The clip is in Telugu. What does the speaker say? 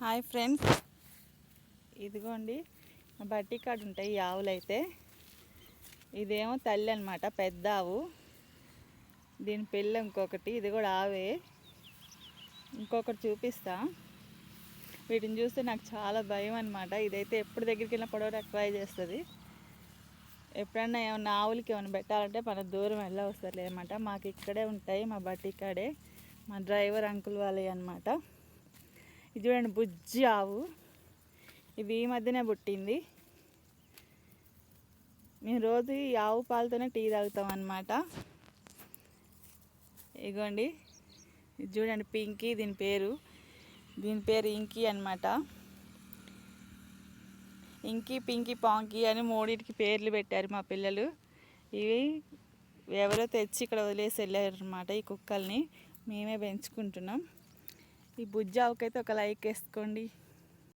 Hi friends. ఇదిగోండి మా బట్టి కాడ ఉంటాయి ఈ ఆవులు అయితే ఇదేమో తల్లి అనమాట పెద్ద ఆవు. దీని పిల్ల ఇంకొకటి ఇది కూడా ఆవే. ఇంకొకటి చూపిస్తా. వీటిని చూస్తే నాకు చాలా భయం అనమాట ఇదైతే ఎప్పుడు దగ్గరికి వెళ్ళిన పొడవడానికి ట్రై చేస్తుంది. ఎప్పుడన్నా ఏమన్నా ఆవులకి ఏమైనా పెట్టాలంటే మన దూరం వెళ్ళ వస్తారు మాకు ఇక్కడే ఉంటాయి మా బట్టి కాడే. మా డ్రైవర్ అంకుల్ వాళ్ళవి అనమాట ఇది చూడండి బుజ్జి ఆవు. ఇది ఈ మధ్యనే పుట్టింది. మేము రోజు ఈ ఆవు పాలతోనే టీ తాగుతాం అన్నమాట. ఇగోండి. ఇది చూడండి పింకీ దీని పేరు. దీని పేరు ఇంకీ అన్నమాట. ఇంకీ పింకీ పాంకీ అని మూడింటికి పేర్లు పెట్టారు మా పిల్లలు. ఇవి ఎవరో తెచ్చి ఇక్కడ వదిలేసి వెళ్ళారు అనమాట ఈ కుక్కల్ని. మేమే పెంచుకుంటున్నాం. ఈ బుజ్జావుకైతే ఒక లైక్ వేసుకోండి.